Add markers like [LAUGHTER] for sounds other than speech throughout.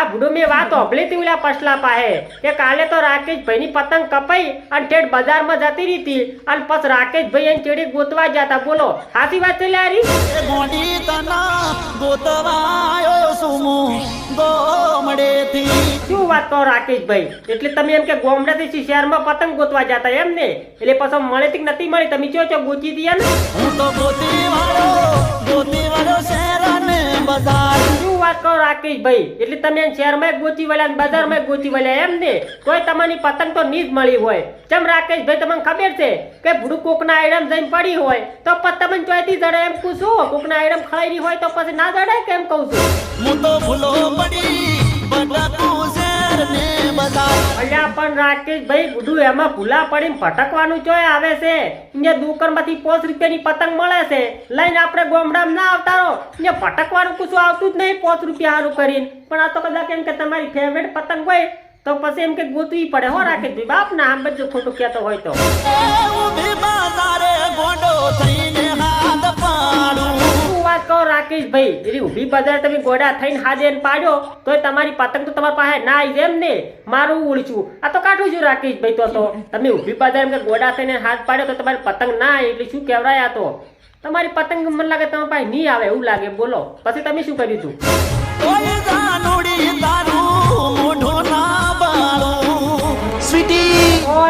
આ ભૂડો મેં વાત હોભળી હતી ઓલા પસલા પાહે કે કાલે તો રાકેશભાઈની પતંગ કપાઈ અને ઠેઠ બજારમાં જતી રહી હતી. અને પછ રાકેશભાઈ એને ચેડી ગોતવા જતા બોલો, સાચી વાત છે ગોંડી ગોતવાયો સુમુ શું વાત કહો રાકેશભાઈ? એટલે તમે એમ કે ગોમડાથી શહેરમાં પતંગ ગોતવા જતા એમ ને? એટલે પછી મળે કે નથી મળી? તમે ચો ચો ગોચી દીયા ને? હું તો ગોતી વાળો ગોતી વાળો શહેર અને બજાર. શું વાત કહો રાકેશભાઈ? એટલે તમે શહેરમાં ગોચી વળ્યા બજારમાં ગોચી વળ્યા એમ ને? કોઈ તમારી પતંગ તો ની જ મળી હોય. ચમ રાકેશભાઈ તમને ખબર છે કે ભૂડું કોકના આઈડમ જઈને પડી હોય તો પછી તમને ચોયથી જડે એમ પૂછું. કોકના આઈડમ ખળાઈ હોય તો પછી ના જડે કેમ કહું છું? હું તો ભૂલો પડી. અલ્યા, પણ રાકેશભાઈ એમાં ભૂલા પડીને ભટકવાનું ચોય આવે છે? ને દુકાનમાંથી પાંચ રૂપિયાની પતંગ મળે છે. લઈને આપણે ગોમડામાં ના આવતારો ને ભટકવાનું કશું આવતું જ નહીં, પાંચ રૂપિયા સારું કરીને. પણ આ તો કદાચ એમ કે તમારી ફેવરેટ પતંગ હોય, તો પછી એમ કે ગોતવી પડે. હો રાકેશભાઈ બાપ ના આમ બધું ખોટું કહેતો હોય તો. વાત કહો રાકેશભાઈ એની ઊભી બજાર તમે ગોડા થઈને હાજે પાડ્યો તોય તમારી પતંગ તો તમારી પાસે ના આવી એમ ને? મારું ઉડશું આ તો કાઢું છું રાકેશભાઈ તો તો. તમે ઊભી બજાર એમ કે ગોડા થઈને હાથ પાડ્યો તો તમારી પતંગ ના આવી એટલે શું કહેવાય આ તો? તમારી પતંગ મને લાગે તમારી પાસે નહીં આવે એવું લાગે. બોલો પછી તમે શું કર્યું હતું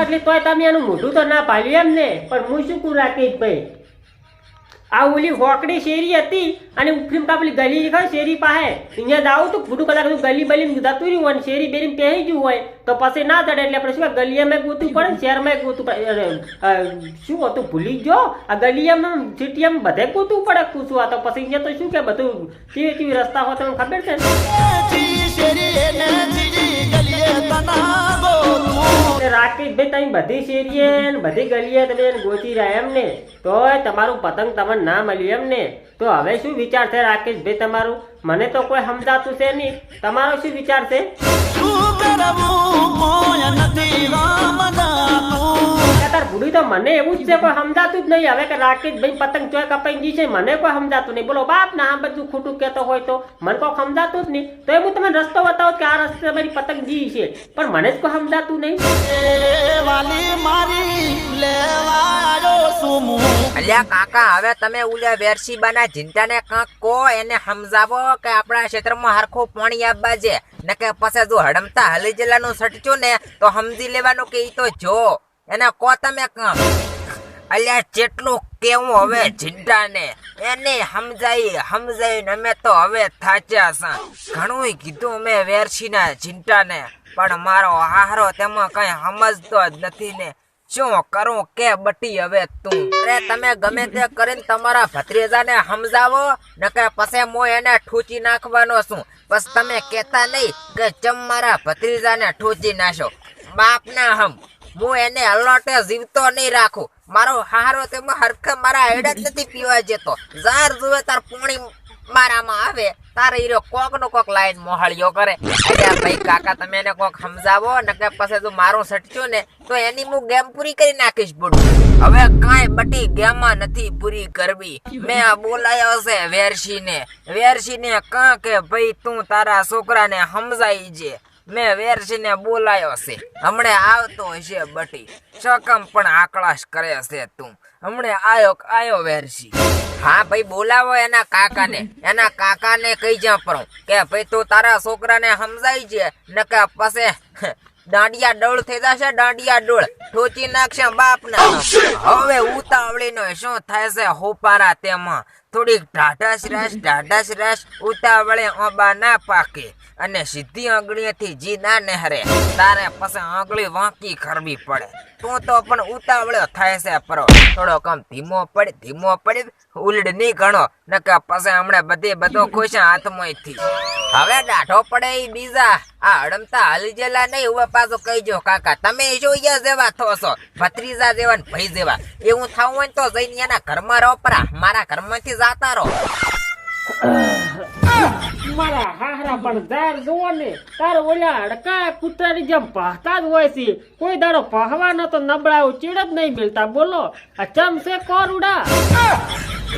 એટલે તોય તમે એનું મોઢું તો ના પાડ્યું એમ ને? પણ હું શું કરું રાકેશભાઈ આ ઓલી હોકડી શેરી હતી અને ઉપરીમ કાપલી ગલી ખરી શેરી પાસે. અહીંયા જાવ તો ફૂટું કલાક ગલી બલી જતું રહ્યું હોય ને શેરી બેરી પહેરી ગયું હોય તો પછી ના ચડે એટલે આપણે શું ગલીયામાં ગોતું પડે ને શહેરમાં ગોતું પડે. શું હતું? ભૂલી ગયો? આ ગલીયામાં સિટીયામાં બધે ગોતું પડે કૂસું આ તો પછી અહીંયા તો શું કે બધું? કેવી કેવી રસ્તા હોય તમને ખબર છે? ને તમે બધી શેરીએ બધી ગલીએ તમે એને રહ્યા એમ ને તો તમારું પતંગ તમને ના મળ્યું એમ ને તો હવે શું વિચાર છે રાકેશભાઈ તમારું? મને તો કોઈ સમજાતું છે નહીં. તમારો શું વિચાર છે? મને એવું જ છે, કોઈ સમજાતું જ નહીં. હવે કે રાકેશભાઈ પતંગ ચોય કપાઈ ગઈ છે, મને કોઈ સમજાતું નહીં. બોલો, બાપ ના બધું ખોટું કહેતો હોય તો? મને કોઈ સમજાતું જ નહીં. તો એ હું તમને રસ્તો બતાવો કે આ રસ્તે મારી પતંગ જી છે. પણ મને જ કોઈ સમજાતું નહીં. વાલી મારી લેવાયો સુમુ અલ્યા કાકા, હવે તમે ઉલ્યા વેરસીબાના ચિંતાને કાંક કો એને સમજાવો કે આપણા ક્ષેત્રમાં હરખું પાણી આપવા છે. ને કે પછી જો હડમતા હલી જિલ્લાનું સટચું ને, તો સમજી લેવાનું કે ઈ તો જો. એને કો તમે કામ અલ્યા જેટલું કેવું હવે ચિંતાને એને સમજાઈ સમજાઈ અમે તો હવે થાચ્યા છે. ઘણું કીધું અમે વેરશીના ચિંતાને પણ મારો હારો તેમાં કઈ સમજતો જ નથી ને. શું કરું કે બટી હવે તું? અરે તમે ગમે તે કરીને તમારા ભત્રીજાને સમજાવો નકે પછી હું એને ઠૂચી નાખવાનો છું. બસ તમે કહેતા નહીં કે ચમ મારા ભત્રીજાને ઠૂચી નાખો બાપ ના હમ. હું એને અલોટે જીવતો નહીં રાખું. મારો હારો તેમાં હરખે મારા હેડ નથી પીવા જતો. જાર જુએ તાર પૂણી મારામાં આવે, તારે હીરો કોક નો કોક લાઈન મોહાળ્યો કરે. ભાઈ કાકા, તમે એને કોક સમજાવો ને કે પછી તું મારું સટચ્યું ને, તો એની હું ગેમ પૂરી કરી નાખીશ બુડું હવે કાંઈ બટી ગેમમાં નથી પૂરી કરવી. મેં આ બોલાયો છે વેરશીને. વેરશીને કાં કે, ભાઈ, તું તારા છોકરાને સમજાઈ જે. મેં વેરશીને બોલાયો છે. હમણે આવતો હશે બટી. સકમ પણ આકળાશ કરે છે તું. હમણે આયો આયો વેરસી હા ભાઈ બોલાવો એના કાકાને. એના કાકાને કહી જા પરો. કે ભાઈ તું તારા છોકરાને સમજાય છે ને કે પછી [LAUGHS] દાંડિયા ડોળ થઈ જશે દાંડિયા ડોળ. ઠોચી નાખશે બાપ હવે ઉતાવળી નો શું થાય છે હોપારા તેમાં? થોડીક ઢાઢસ રસ ઢાઢસ રસ ઉતાવળે ઓબા ના પાકે અને સીધી આંગળીએથી જી ના નહેરે. તારે પછી આંગળી વાંકી કરવી પડે. તું તો પણ ઉતાવળ્યો થાય છે, પરો. થોડો કમ ધીમો પડે ધીમો પડે ઉલડ નહીં ગણો. નકા પછી હમણાં બધે બધો ખુશ હાથમાંથી હવે ડાઢો પડે એ બીજા. આ હડમતા હાલી જેલા નહીં હવે પાછો કહીજો કાકા, તમે જોઈએ જેવા થો ભત્રીજા જેવા ભાઈ જેવા. એવું થવું હોય તો જઈને એના ઘરમાં રહો પરા. મારા ઘરમાંથી જાતા રહો મારા હાહરા પણ ઝાર જુઓ ને તાર ઓલા હડકા કૂતરાની જેમ પહતા જ હોય છે. કોઈ દાડો પહવાનો તો નબળા ચીડ જ નહીં મિલતા બોલો. આ ચમ છે કોરુડા?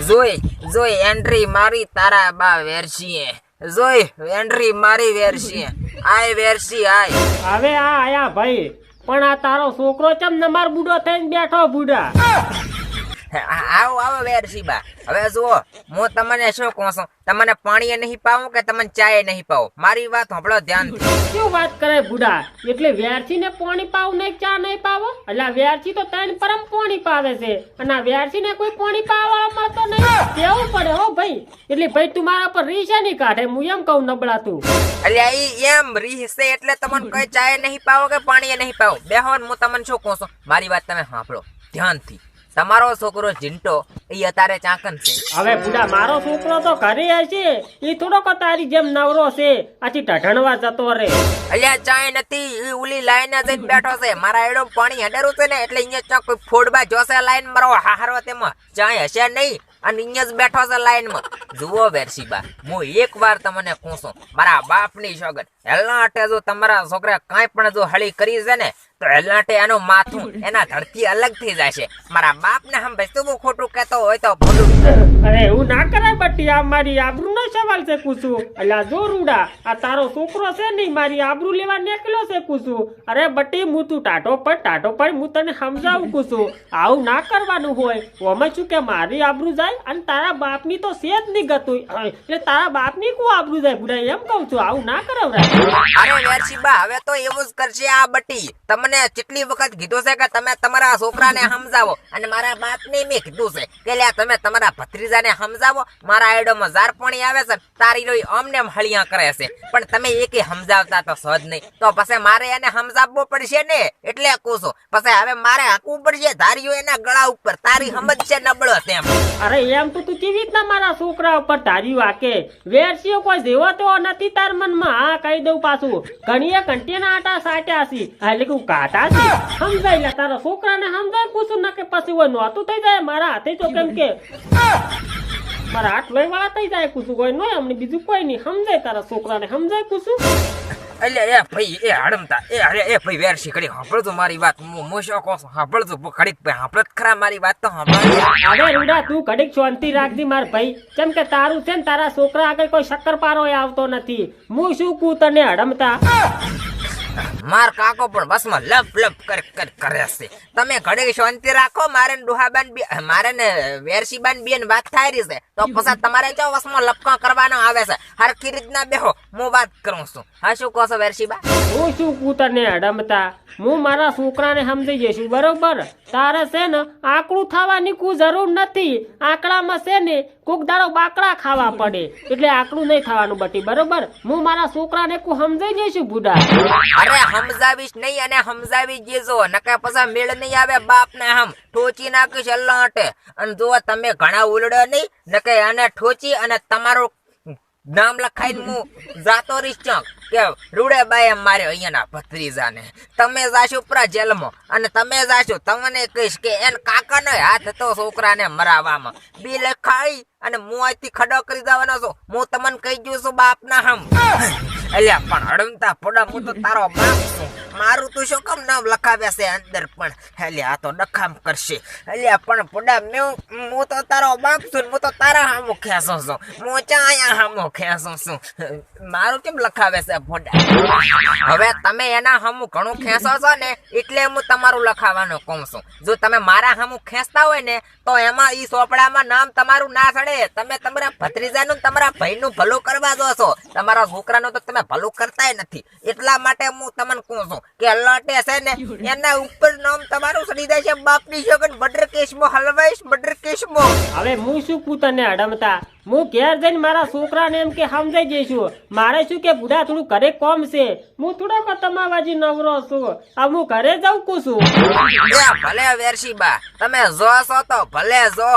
જોઈ જોઈ એન્ટ્રી મારી તારા બા વેરસીએ જોઈ એન્ટ્રી મારી વેરસીએ આય વેરસી આય. હવે આ આયા ભાઈ પણ આ તારો છોકરો ચમ ને માર બુડો થઈને બેઠો બુડા? આવો આવો વેરસીબા હવે જુઓ હું તમને શું કહું છું? તમને પાણીએ નહીં પાવું કે તમને ચાય નહીં પાવું? મારી વાત સાંભળો ધ્યાન શું વાત કરે બુડા? એટલે વેરસી ને પાણી પાવ નહીં ચા નહીં પાવો? એટલે વ્યારથી વેરસી તો ત્રણ પરમ પાણી પાવે છે. અને વેરસી ને કોઈ પાણી પાવા મળતો નહીં. કેવું પડે હો ભાઈ? એટલે ભાઈ તું મારા પર રીસે નહીં કાઢે? હું એમ કહું નબળા તું એટલે ઈ એમ રીસે એટલે તમને કોઈ ચાય નહીં પાવો કે પાણીએ નહીં પાવો? બેહો હું તમને શું કહું છું? મારી વાત તમે સાંભળો ધ્યાનથી તમારો છોકરો જીંટો એ અત્યારે ચાંકન છે. હવે બુડા મારો છોકરો તો ઘરે હશે. એ થોડોક તારી જેમ નવરો છે. આથી ઢઢણવા જતો રે. અલ્યા ચાય નથી. એ ઉલી લાઈન જઈને બેઠો છે. મારા એડો પાણી હડેરું છે ને એટલે અહીંયા ચોક કોઈ ફોડબા જોશે લાઈન મારો હારો તેમાં. ચાય હશે નહીં. અને અહીંયા જ બેઠો છે લાઈનમાં. જુઓ વેરસીબા હું એક વાર તમને કહું છું મારા બાપની હેલના અટે જો તમારા છોકરા કાંઈ પણ જો હળી કરી છે ને તો હેલાટે એનું માથું એના ધરતી અલગ થઈ જશે. મારા બાપને હમ બેસતું હું ખોટું કહેતો હોય તો ભૂલું અરે એવું ના કરાય બટી આ મારી આબરૂ નો સવાલ છે કુસુ એટલે જો રૂડા આ તારો છોકરો છે નહીં મારી આબરૂ લેવા નીકળ્યો છે કુસુ અરે બટી હું તું ટાટો પર ટાટો પર હું તને સમજાવું કુસુ આવું ના કરવાનું હોય. ઓમાં શું કે મારી આબરૂ જાય અને તારા બાપની તો છે જ નહીં ગતું. એટલે તારા બાપની કુ આબરૂ જાય બુડા એમ કહું છું. આવું ના કરાવરાય. અરે વેરસીબા હવે તો એવું જ કરશે આ બટી. તમને કેટલી વખત કીધું છે કે તમે તમારા છોકરાને સમજાવો અને મારા બાપને મેં કીધું છે કે લ્યા તમે તમારા ભત્રીજાને સમજાવો. મારા આઈડોમાં ઝાર પાણી આવે છે, તારી રોઈ અમને હળિયા કરે છે. પણ તમે એકે સમજાવતા તો સહજ નહીં. તો પછી મારે એને સમજાવવો પડશે ને? એટલે છું. પછી હવે મારે હાંકવું પડશે ધાર્યું એના ગળા ઉપર. તારી સમજ છે નબળો તેમ અરે એમ તો તું કેવી રીતના મારા છોકરા ઉપર ધાર્યું હાકે વેરસીઓ કોઈ જેવો તો નથી તાર મનમાં? હા, કહી દઉં પાછું. ઘણીએ કંટીના આટા સાટ્યા છે. એટલે કે છે સમજાય લે તારા છોકરાને સમજાય પૂછું ના કે પછી હોય નહોતું થઈ જાય? મારા હાથે તો કેમ કે મારા હાથ લઈ વાળા થઈ જાય કુસું કોઈ નહીં અમને બીજું કોઈ નહીં. સમજાય તારા છોકરાને સમજાય કુસું અલ્યા એ ભાઈ એ હડમતા એ અરે એ ભાઈ વેર શીખડી સાંભળજો મારી વાત હું મો શું કહું છું સાંભળજો ઘડીક ભાઈ સાંભળત ખરા મારી વાત તો સાંભળ અરે રૂડા તું ઘડીક શાંતિ રાખજી માર ભાઈ. કેમ કે તારું છે ને તારા છોકરા આગળ કોઈ શક્કર પારો આવતો નથી. હું શું કું તને હડમતા? માર કાકો પણ બસમાં લપ લપ કર કર કરે છે. તમે ઘડી શાંતિ રાખો મારે ડુહાબાન બી મારે ને વેરસીબાન બેન વાત થાય રહી છે. તો પછી તમારે જો વસમાં લપકા કરવાનો આવે છે? હરખી રીતના બેહો હું વાત કરું છું. હા શું કહો છો વેરસીબા હું શું કૂતરને અડમતા? હું મારા છોકરાને સમજી જઈશું બરોબર? તારે છે ને આકડું થવાની કોઈ જરૂર નથી. આકડામાં છે ને કોક દાડો બાકડા ખાવા પડે. એટલે આકડું નહીં થવાનું બટી બરોબર? હું મારા છોકરાને કોઈ સમજાઈ જઈશું બુડા અરે સમજાવીશ નહીં અને સમજાવી જેજો નકે પછી મેળ નહીં આવે બાપ ને હમ. ઠોચી નાખીશ અલ્લાહટે અને જો તમે ઘણા ઉલડો નહીં નકે આને ઠોચી અને તમારું નામ લખાઈને હું જાતો રહીશ ચોક કે રૂડે બાએ મારે અહીંયાના ભત્રીજાને. તમે જાશો પૂરા જેલમાં અને તમે જાશો, તમને કહીશ કે એન કાકાનો હાથ હતો છોકરાને મરાવામાં બી ખાઈ અને હું અહીંથી ખડો કરી દેવાનો છું. હું તમને કહી દઉં છું બાપના હમ. અલ્યા, પણ અડમતા પોડા હું તો તારો બાપ છું. મારું તું શું કમ નામ લખાવ્યા છે અંદર પણ? અલ્યા, આ તો ડખામ કરશે. અલ્યા, પણ પોડા મેં હું તો તારો બાપ છું હું તો તારા હામો ખેંચો છું. હું ચા અહીંયા હામો ખેંચો છું? મારું કેમ લખાવે છે પોડા હવે તમે એના હામું ઘણું ખેંચો છો ને, એટલે હું તમારું લખાવાનું કહું છું. જો તમે મારા હામું ખેંચતા હોય ને, તો એમાં ઈ ચોપડામાં નામ તમારું ના ચડે. તમે તમારા ભત્રીજાનું તમારા ભાઈનું ભલું કરવા જો છો તમારા છોકરાનું તો તમે ભલું કરતાય નથી. એટલા માટે હું તમને કહું છું કે અલ્લાટે છે ને એના ઉપર નામ તમારું સડી જાય છે બાપની છોકર બટર કેસમાં હલવાઈશ બટર કેસમાં હવે હું શું કું તને અડમતા? હું ઘેર જઈને મારા છોકરાને એમ કે સમજાઈ જઈશું. મારે શું કે બુઢા થોડું ઘરે કોમ છે. હું થોડોક તમાવાજી નવરો છું. આ હું ઘરે જાઉં કું છું. ભલે વેરશી બા તમે જો છો તો ભલે જો.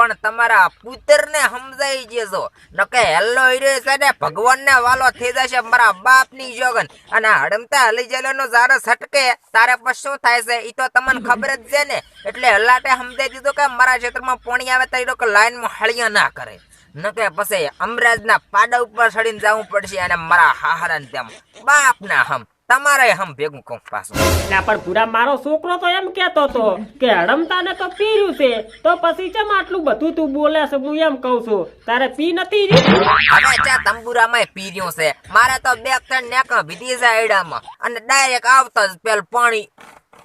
પણ તમારા પુત્રને સમજાઈ જજો. નકે હેલ્લો હીરો છે ને ભગવાનને વાલો થઈ જશે મારા બાપની જોગન. અને હડમતા હલી જેલોનો જારો સટકે તારે પછી શું થાય છે? એ તો તમને ખબર જ છે ને. એટલે હલાટે સમજાઈ દીધું કે મારા ક્ષેત્રમાં પોણી આવે તો એ લોકો લાઈનમાં હળિયા ના કરે. નકે પછી અમરાજના પાડા ઉપર ચડીને જવું પડશે અને મારા હાહરાને તેમ. બાપના હમ. તમારે હમ ભેગું કહું પાછું. ના પણ પૂરા મારો છોકરો તો એમ કેતો તો કે હડમતા ને તો પીર્યું છે તો પછી ચમ આટલું બધું તું બોલે છે હું એમ કઉ છું તારે પી નથી? હવે ચા તંબુરામાં પીર્યું છે. મારે તો બે ત્રણ નેકા ભીધી છે આયડામાં. અને ડાયરેક્ટ આવતા જ પેલ પાણી.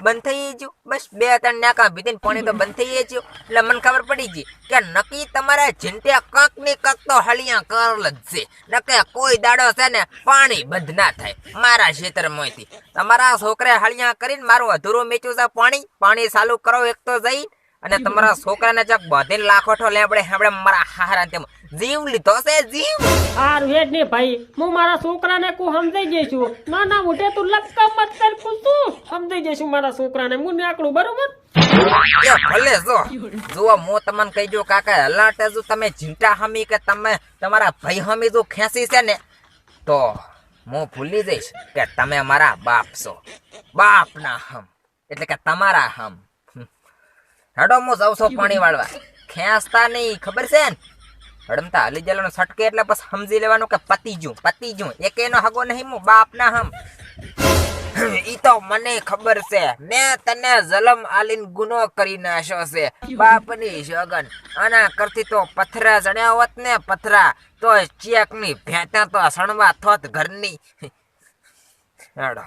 બંધ થઈ ગયું. બસ બે ત્રણ નેકા ભીધીને પાણી તો બંધ થઈ ગયું. એટલે મને ખબર પડી ગઈ કે નક્કી તમારા જીંટે કંકની કંક તો હળિયા કરલ જ છે. નકે કોઈ દાડો છે ને પાણી બંધ ના થાય. મારા ખેતરમાંથી તમારા છોકરે હળિયા કરીને મારું અધૂરું મેચ્યું છે પાણી. પાણી ચાલુ કરો એક તો જઈ. અને તમારા છોકરાને ચક બધીને લાખોઠો આપણે આપણે મારા હારા તેમ. જીવ લીધો છે જીવ. હારું વેટ ને ભાઈ. હું મારા છોકરાને કુ સમજાઈ જઈશું. ના ના મોટે તું લક્કા મત કર કુતું સમજાઈ જઈશું મારા છોકરાને. હું નીકળું બરોબર? ભલે જો. હું તમને કહી દઉં કાકા હલાટે જો તમે ચિંતા હમી કે તમે તમારા ભાઈ હમી જો ખેંચી છે ને તો હું ભૂલી જઈશ કે તમે મારા બાપ છો. બાપના હમ. એટલે કે તમારા હમ. હેડો મો જાઉં પાણી વાળવા. ખેંચતા નહીં ખબર છે ને? હડમતા હલી જવાનું છટકે એટલે બસ સમજી લેવાનું કે પતી જું પતી જું એક એનો હગો નહીં હું બાપના હમ. ઈ તો મને ખબર છે. મેં તને જલમ આલીન ગુનો કરી નાખ્યો છે. બાપની શગન આના કરતી તો પથરા જણ્યા હોત ને પથરા તો ચેકની ભેટા તો સણવા થોત ઘરની. હેડો.